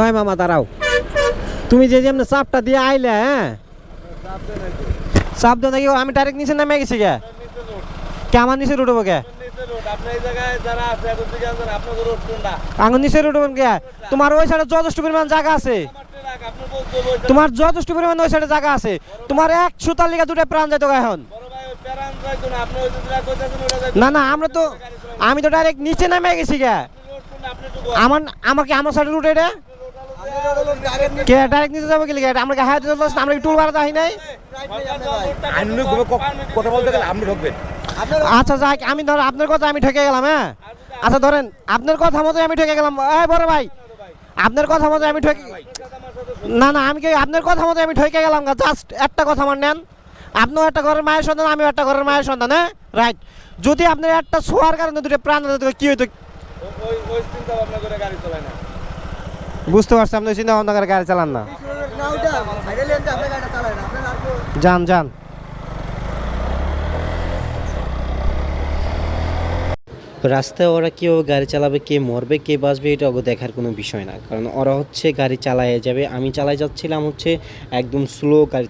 ওই মামা, দাঁড়াও। তুমি যে যেমন চাপটা দিয়ে আইলে হ্যাঁ? চাপ নাকি? আমি ডাইরেক্ট নিচে নামে গেছি কে কে আমার নিচে আপনাদের রোড কোনটা আঙুল নিচে উঠবো কে তোমার ওই সাইডে যথেষ্ট পরিমাণ জায়গা আছে। তোমার যথেষ্ট পরিমাণ ওই সাইডে জায়গা আছে। তোমার এক সুতার লিগা দুটো প্রাণ যাইতো গা এখন। না না, আমরা তো আমি তো ডাইরেক্ট নিচে নামে গেছি কে রোড কোনটা আপনি একটু আমার আমাকে আমার সাইডে রুট এটা? কে ডাইরেক্ট নিচে যাব কি লিগা? আমরা হায়াত চলতেছে? আমরা টুল বাড়াতে হয় নাই? আপনি কথা বলতে গেলে আপনি ঢুকবেন। আচ্ছা যাক আমি ধর আপনার কথা আমি ঠকে গেলাম হ্যাঁ? আচ্ছা ধরেন আপনার কথা মতো আমি ঠকে গেলাম। এই বড় ভাই আপনার কথা মতো আমি ঠকে না না আমি কি আপনার কথা মতো আমি ঠকে গেলাম জাস্ট একটা কথা আমার নেন। আপনিও একটা ঘরের মায়ের সন্তান আমিও একটা ঘরের মায়ের সন্তান হ্যাঁ? রাইট যদি আপনার একটা ছোঁয়ার কারণে দুটো প্রাণ কি হইতো? ওই ওই চিন্তা ভাবনা করে গাড়ি চালায় না। বুঝতে পারছি আপনি চিন্তা ভাবনা করে গাড়ি চালান না। যান যান। রাস্তায় ওরা কীভাবে গাড়ি চালাবে কে মরবে কে বাঁচবে এটা ওকে দেখার কোনো বিষয় না। কারণ ওরা হচ্ছে গাড়ি চালায় যাবে আমি চালাই যাচ্ছিলাম হচ্ছে একদম স্লো গাড়ি